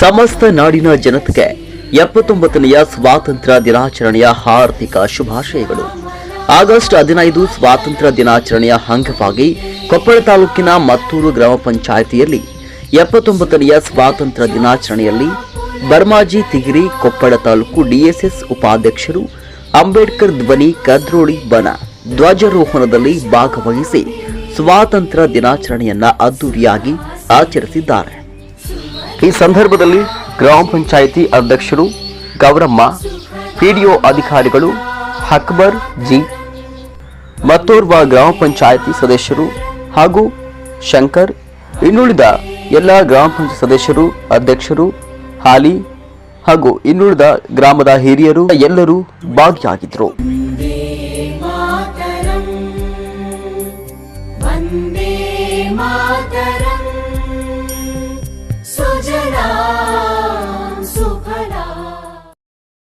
ಸಮಸ್ತ ನಾಡಿನ ಜನತೆಗೆ ಎಪ್ಪತ್ತೊಂಬತ್ತನೆಯ ಸ್ವಾತಂತ್ರ್ಯ ದಿನಾಚರಣೆಯ ಹಾರ್ದಿಕ ಶುಭಾಶಯಗಳು. ಆಗಸ್ಟ್ ಹದಿನೈದು ಸ್ವಾತಂತ್ರ್ಯ ದಿನಾಚರಣೆಯ ಅಂಗವಾಗಿ ಕೊಪ್ಪಳ ತಾಲೂಕಿನ ಮತ್ತೂರು ಗ್ರಾಮ ಪಂಚಾಯಿತಿಯಲ್ಲಿ ಎಪ್ಪತ್ತೊಂಬತ್ತನೆಯ ಸ್ವಾತಂತ್ರ್ಯ ದಿನಾಚರಣೆಯಲ್ಲಿ ಬರ್ಮಾಜಿ ತಿಗಿರಿ ಕೊಪ್ಪಳ ತಾಲೂಕು ಡಿಎಸ್ಎಸ್ ಉಪಾಧ್ಯಕ್ಷರು ಅಂಬೇಡ್ಕರ್ ಧ್ವನಿ ಕದ್ರೋಳಿ ಬನ ಧ್ವಜಾರೋಹಣದಲ್ಲಿ ಭಾಗವಹಿಸಿ ಸ್ವಾತಂತ್ರ್ಯ ದಿನಾಚರಣೆಯನ್ನ ಅದ್ದೂರಿಯಾಗಿ ಆಚರಿಸಿದ್ದಾರೆ. ಈ ಸಂದರ್ಭದಲ್ಲಿ ಗ್ರಾಮ ಪಂಚಾಯಿತಿ ಅಧ್ಯಕ್ಷರು ಗೌರಮ್ಮ, ಪಿಡಿಒ ಅಧಿಕಾರಿಗಳು ಅಕ್ಬರ್ ಜಿ, ಮತ್ತೋರ್ವ ಗ್ರಾಮ ಪಂಚಾಯಿತಿ ಸದಸ್ಯರು ಹಾಗೂ ಶಂಕರ್, ಇನ್ನುಳಿದ ಎಲ್ಲ ಗ್ರಾಮ ಪಂಚಾಯತ್ ಸದಸ್ಯರು, ಅಧ್ಯಕ್ಷರು, ಹಾಲಿ ಹಾಗೂ ಇನ್ನುಳಿದ ಗ್ರಾಮದ ಹಿರಿಯರು ಎಲ್ಲರೂ ಭಾಗಿಯಾಗಿದ್ದರು. Mother.